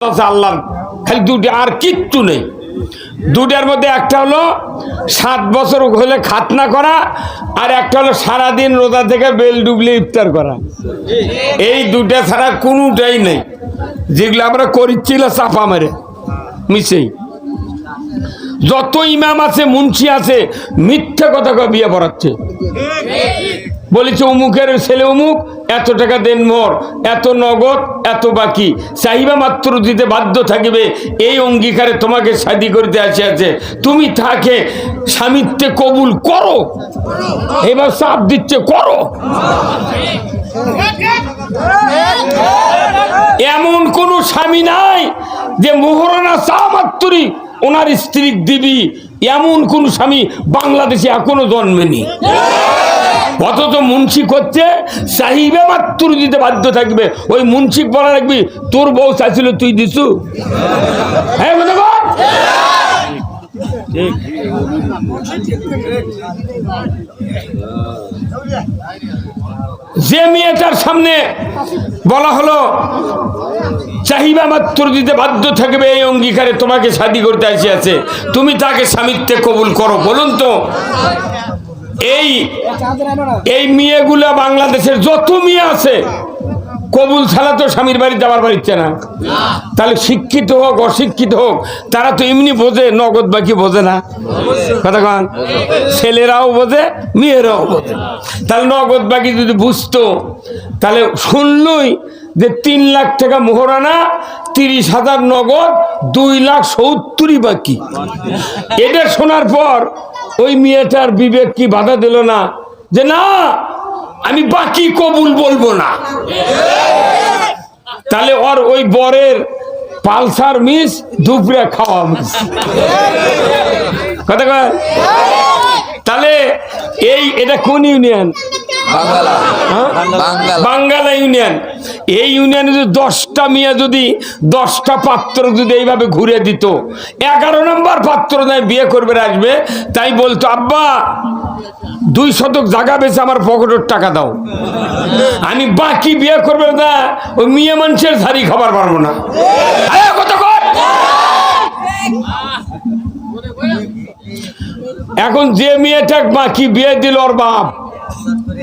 আছে আল্লাহর খালি দুটি আর কিচ্ছু নেই। দুটার মধ্যে একটা হলো সাত বছর হলে খাতনা করা আর একটা হলো সারাদিন রোজা থেকে বেল ডুবলে ইফতার করা। এই দুটা ছাড়া কোনোটাই নেই। যেগুলো আমরা করিচ্ছিল চাপা মেরে, মিশেই। যত ইমাম আছে, মুন্সি আছে, মিথ্যে কথা বিয়ে পড়াচ্ছে। বলেছে, অমুকের ছেলে অমুক, এত টাকা দেন মোর, এত নগদ, এত বাকি। চাহিবা মাত্র দিতে বাধ্য থাকিবে, এই অঙ্গীকারে তোমাকে শাদি করতে আসে আছে তুমি তাকে স্বামিত্বে কবুল করো। এবার চাপ দিচ্ছে, করো। এমন কোন স্বামী নাই যে মোহরানা চা মাত্রই ওনার স্ত্রী দিবি। এমন কোন স্বামী বাংলাদেশে এখনও জন্মেনি। অথচ মুন্সি করছে চাহিবে মাত্র দিতে বাধ্য থাকবে। ওই মুন্সি পড়া রাখবি তোর বউ চাইছিল তুই দিছু? হ্যাঁ যে মেয়েটার সামনে বলা হলো চাহিবা মাত্র দিতে বাধ্য থাকবে এই অঙ্গীকারে তোমাকে শাদি করতে আসিয়াছে। তুমি তাকে স্বামিত্বে কবুল করো বলুন তো। এই এই মেয়েগুলা বাংলাদেশের যত মেয়ে আছে কবুল ছাড়া তো স্বামীর বাড়ি যাওয়ার বাড়িচ্ছে না। তাহলে শিক্ষিত হোক অশিক্ষিত হোক তারা তো এমনি বোঝে নগদ বাকি বোঝে না। কথা কন। ছেলেরাও বোঝে মেয়েরাও বোঝে। তাহলে নগদ বাকি যদি বুঝতো তাহলে শুনলই যে তিন লাখ টাকা মোহরানা তিরিশ হাজার নগদ দুই লাখ সত্তরই বাকি। এটা শোনার পর ওই মেয়েটার বিবেক কি বাধা দিল না? যে না, আমি বাকি কবুল বলব না। তাহলে ওর ওই বরের পালসার মিস, দুপুরে খাওয়া মিস। কথা কয়? তাহলে এই এটা কোন ইউনিয়ন? হ্যাঁ? বাঙ্গালা ইউনিয়ন। এই ইউনিয়নে যদি দশটা মেয়ে যদি দশটা পাত্র যদি এইভাবে ঘুরে দিত এগারো নম্বর পাত্র নয় বিয়ে করবে আসবে তাই বলতো আব্বা দুই শতক জায়গা বেছে আমার পকেটের টাকা দাও। আমি বাকি বিয়ে করবে না ওই মেয়ে মানুষের ধারি খাবার পারব না। আরে এখন যে মেয়েটা বাকি বিয়ে দিল ওর বাপ?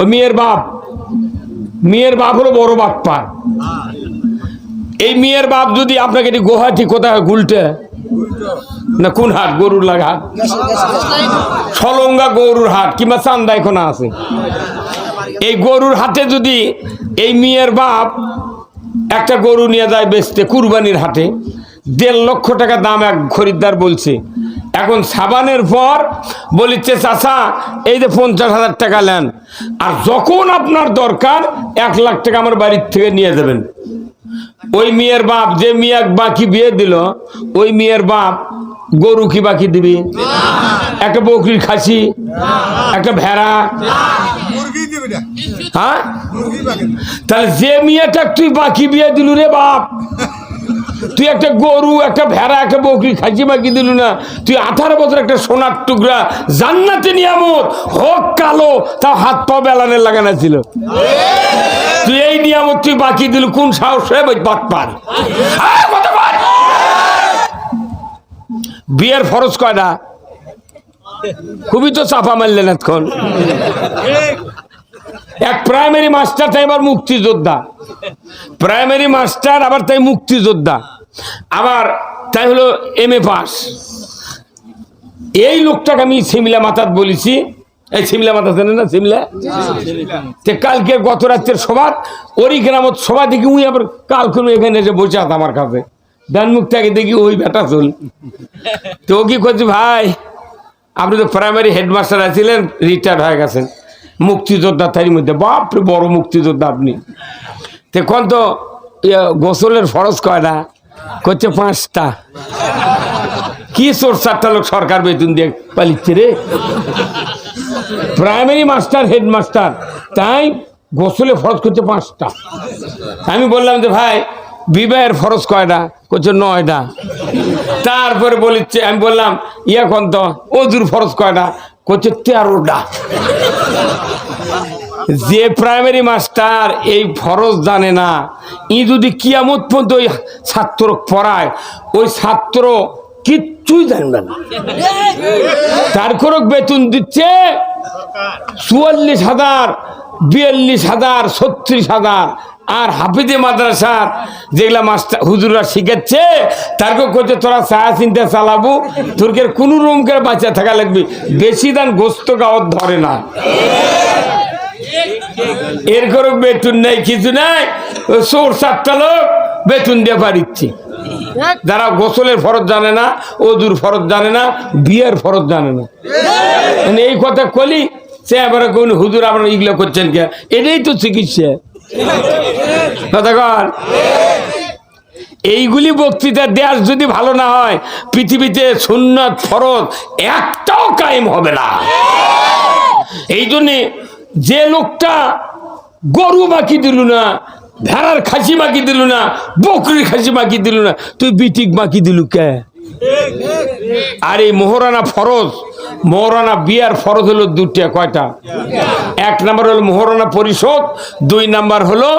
ও মেয়ের বাপ। মেয়ের বাপ হলো বড় বাপ পার এই মেয়ের বাপ যদি আপনাকে এটি গুয়াহাটি কোথায় গুলটে। না, কোন হাট? গরুর লাগা হাট? সলঙ্গা গরুর হাট, কিংবা চান্দাই কোনা আছে। এই গরুর হাটে যদি এই মেয়ের বাপ একটা গরু নিয়ে যায় বেচতে, কুরবানির হাটে, দেড় লক্ষ টাকা দাম এক খরিদ্দার বলছে। এখন সাবানের পর বলিচ্ছে চাচা এই যে পঞ্চাশ হাজার টাকা নেন। আর যখন আপনার দরকার এক লাখ টাকা আমার বাড়ির থেকে নিয়ে যাবেন। ওই মেয়ের বাপ যে মেয়ে বাকি বিয়ে দিল ওই মেয়ের বাপ গরু কি বাকি দিবি? একটা বকরির খাসি একটা ভেড়া। হ্যাঁ। তাহলে যে মেয়েটা তুই বাকি বিয়ে দিলু রে বাপ তুই একটা গরু, একটা ভেড়া, একটা বকরি খাসি বাকি দিলু না। তুই আঠারো বছর একটা সোনার টুকরা জান্নাতে নিয়ামত, হোক কালো, তাও হাত পা বেলানের লাগানো ছিল। তুই এই নিয়ামত তুই বাকি দিল, কোন সাহস হয়ে পার? বিয়ের ফরজ কয়টা খুবই তো চাপা মারলেন এতক্ষণ। এক প্রাইমারি মাস্টার তাই আবার মুক্তিযোদ্ধা। প্রাইমারি মাস্টার আবার তাই মুক্তিযোদ্ধা। আবার তাই হলো এম এ পাস এই লোকটাকে আমি সিমলা মাথাত বলেছি। এই সিমলা মাথা জানেন না? সিমলা? তে কালকে গত রাত্রের সভা ওরই গ্রামত সভা দেখি উই আবার কাল এখানে এসে বসে আছে আমার কাছে। ডান মুখটাকে দেখি ওই বেটা চল। তো ও কি করছি, ভাই, আপনি তো প্রাইমারি হেডমাস্টার আছিলেন রিটায়ার্ড হয়ে গেছেন। মুক্তিযোদ্ধা তারই মধ্যে। বাপরে বড় মুক্তিযোদ্ধা আপনি। তখন তো ইয়ে, গোসলের ফরজ কয়টা করছে পাঁচটা। কি চোর চারটা লোক সরকার বেতন দিয়ে পালিচ্ছে রে? প্রাইমারি মাস্টার হেডমাস্টার তাই গোসলে ফরজ করছে পাঁচটা। আমি বললাম যে ভাই বিবাহের ফরজ কয়টা করছে নয়টা তারপরে বলিচ্ছে আমি বললাম ইয়া কোন তো অজুর ফরজ কয়টা করছে তেরোটা যে প্রাইমারি মাস্টার এই ফরজ জানে না, ই যদি কিয়ামত পর্যন্ত ওই ছাত্র পড়ায়, ওই ছাত্র কিচ্ছুই জানবে না। তার করে বেতন দিচ্ছে চুয়াল্লিশ হাজার, বিয়াল্লিশ হাজার, ছত্রিশ হাজার আর হাফিজে মাদ্রাসার যেগুলা মাস্টার হুজুররা শিখাচ্ছে, তারকে করছে তোরা ছায়া চিন্তা চালাবো, তোরকে কোনো রুমকে বাঁচা থাকা লাগবে, বেশি দান গোস্ত গাওয়ার ধরে না। এর করে বেতন নেই, কিছু নাই সোর সাতটা লোক বেতন দিয়ে পারিচ্ছি যারা গোসলের ফরজ জানে না ওদুর ফরজ জানে না, বিয়ের ফরজ জানে না। মানে এই কথা কলি, সে আবার কোন হুজুর আপনার ইগুলো করছেন কে? এটাই তো চিকিৎসা। কথা কর এইগুলি বক্তৃতা দেশ যদি ভালো না হয়, পৃথিবীতে সুন্নত ফরজ একটাও কায়েম হবে না। এই জন্যে যে লোকটা গরু বাকি দিল না, ভেড়ার খাসি বাকি দিল না, বকরির খাসি বাকি দিল না, তুই বিটিক বাকি দিলু কে? আর এই মোহরানা ফরজ মোহরানা বিয়ার ফরজ হলো দুটা কয়টা? এক নাম্বার হলো মোহরানা পরিশোধ দুই নাম্বার হলো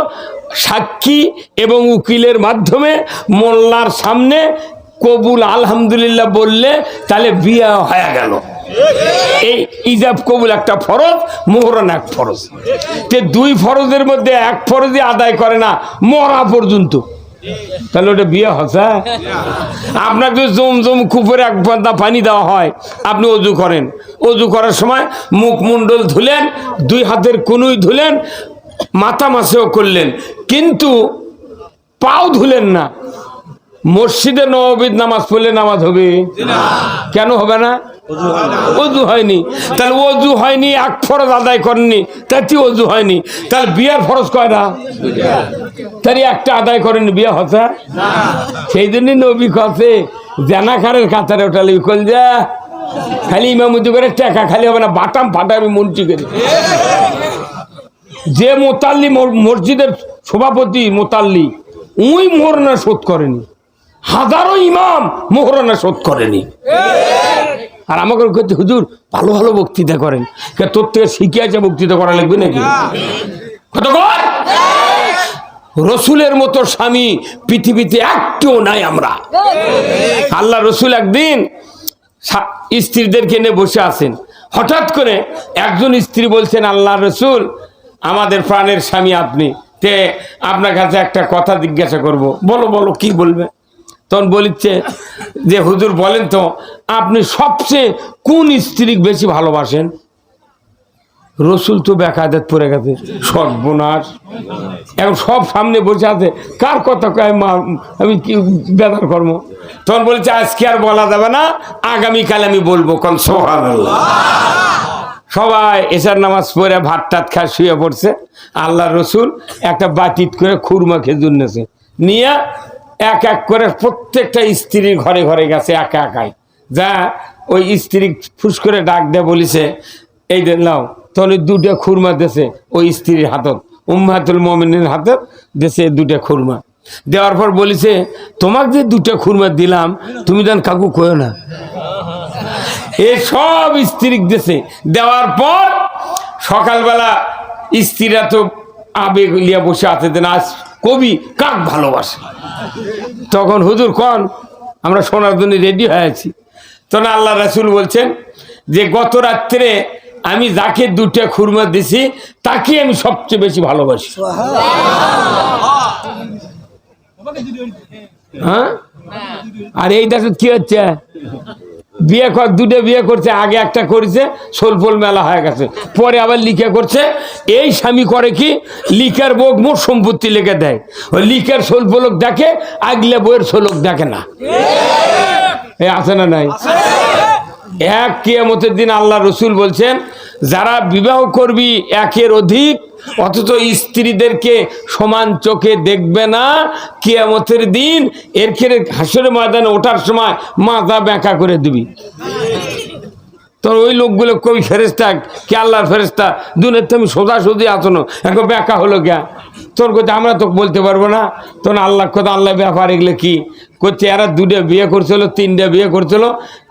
সাক্ষী এবং উকিলের মাধ্যমে মোল্লার সামনে কবুল আলহামদুলিল্লাহ বললে তাহলে বিয়া হয়ে গেল। এই ইজাব কবুল একটা ফরজ মোহরান এক ফরজ। তে দুই ফরজের মধ্যে এক ফরজই আদায় করে না, মরা পর্যন্ত। তাহলে ওটা বিয়ে হচ্ছে? আপনাকে জম জম কুপুরে এক বান্দা পানি দেওয়া হয়। আপনি অজু করেন। অজু করার সময় মুখমণ্ডল ধুলেন দুই হাতের কুনুই ধুলেন মাথা মাসেও করলেন। কিন্তু পাও ধুলেন না। মসজিদে নবীদ নামাজ পড়লে নামাজ হবে? কেন হবে না? অজু হয়নি। তাহলে অজু হয়নি এক ফরজ আদায় করেননি তাতে অজু হয়নি। তাহলে বিয়ার ফরজ কয়টা তাহলে একটা আদায় করেননি বিয়ে হচ্ছে? সেই জন্যই নবী কথে জানাকারের কাতারে ওটা লিখল যা খালি ইমামুদি করে টাকা খালি হবে না বাটাম ফাটাবি মন্ত্রী করে। যে মোতাল্লি মসজিদের সভাপতি মোতাল্লি উই মোহরনা শোধ করেনি। হাজারো ইমাম মোহরনা শোধ করেনি। আর আমাকে করতে হুজুর ভালো ভালো বক্তৃতা করেন। কে তোর থেকে শিখে আছে বক্তৃতা করা লাগবে নাকি? কত রসুলের মতো স্বামী পৃথিবীতে একটিও নাই আমরা। আল্লাহ রসুল একদিন স্ত্রীদেরকে নিয়ে বসে আছেন। হঠাৎ করে একজন স্ত্রী বলছেন আল্লাহ রসুল আমাদের প্রাণের স্বামী আপনি। তে আপনার কাছে একটা কথা জিজ্ঞাসা করব। বলো বলো কি বলবে? তখন বলিচ্ছে যে, হুজুর বলেন তো, আপনি সবচেয়ে কোন স্ত্রী বেশি ভালোবাসেন? রসুল তো বেকায়দাত পড়ে গেছে, সর্বনাশ। এখন সব সামনে বসে আছে কার কথা কয়? মা, আমি কি বেদার কর্ম? তখন বলছে, আজকে আর বলা যাবে না, আগামীকাল আমি বলব। কোন সোহান সবাই এসার নামাজ পড়ে ভাত টাত খায়, শুয়ে পড়ছে। আল্লাহ রসুল একটা বাটিত করে খুরমা খেজুর নেছে নিয়ে এক এক করে প্রত্যেকটা স্ত্রীর ঘরে ঘরে গেছে, একা একাই। যা ওই স্ত্রী ফুস করে ডাক দিয়ে, বলিছে, এই দেন নাও ওই দুটা খুরমা দেশে ওই স্ত্রীর হাতত উম্মাতুল মমিনের হাতত দেশে দুটা খুরমা। দেওয়ার পর বলিছে, তোমাকে যে দুটা খুরমা দিলাম, তুমি যেন কাকু কয়ো না। এ সব স্ত্রী দেশে দেওয়ার পর সকালবেলা স্ত্রীরা তো আবেগ লিয়া বসে আছে যে না আজ কবি কাক ভালোবাসে। তখন হুজুর কন আমরা শোনার জন্য রেডি হয়ে আছি। তখন আল্লাহ রাসুল বলছেন যে গত রাত্রে আমি যাকে দুটো খুরমা দিছি তাকে আমি সবচেয়ে বেশি ভালোবাসি। হ্যাঁ? আর এই দেখো কি হচ্ছে? বিয়ে কর, দুটো বিয়ে করছে, আগে একটা করেছে, সোলফোল মেলা হয়ে গেছে। পরে আবার লিখে করছে, এই স্বামী করে কি? লিখার বোক মোট সম্পত্তি লিখে দেয়। ওই লিখার সোলফোলক দেখে, আগলে বইয়ের সোলক দেখে না। এ আছে না নাই? এক কিয়ামতের দিন আল্লাহ রসুল বলছেন, যারা বিবাহ করবি একের অধিক, অথচ স্ত্রীদেরকে সমান চোখে দেখবে না, কিয়ামতের দিন এর খেয়ে হাসরের ময়দানে ওঠার সময় মাথা ব্যাঁকা করে দিবি। তোর ওই লোকগুলো কই ফেরেস্তা কে আল্লাহর ফেরেস্তা দুনের তুমি সোজা সোজি আছো না। এখন ব্যাকা হলো কে? তোর কথা আমরা তো বলতে পারব না। তোর আল্লাহ কথা আল্লাহ ব্যাপার এগুলো কি? করছে এরা দুটো বিয়ে করছিল, তিনটে বিয়ে করছিল।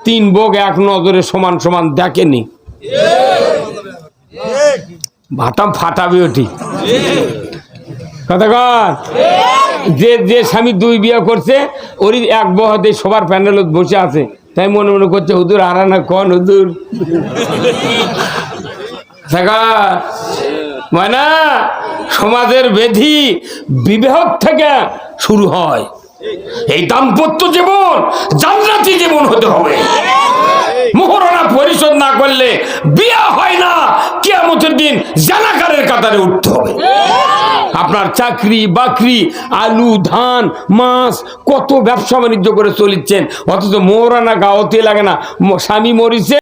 তিন বোক এক নজরে সমান সমান দেখেনি। ভাতাম ফাটাবে ওটি। কথা কর যে যে স্বামী দুই বিয়ে করছে, ওরই এক বহতে সবার প্যান্ডেলত বসে আছে। তাই মনে মনে করছে হুদুর আরানা কন হুদুর মানে সমাজের বেধি বিবাহ থেকে শুরু হয়। এই দাম্পত্য জীবন, জান্নাতি জীবন হতে হবে। মোহরণা পরিশোধ না করলে বিয়ে হয় না কেমতের দিন জানাকারের কাতারে উঠতে হবে। আপনার চাকরি, বাকরি, আলু, ধান, মাছ, কত ব্যবসা বাণিজ্য করে চলিচ্ছেন, অথচ মোরা না গাওতে লাগে না, স্বামী মরিছে।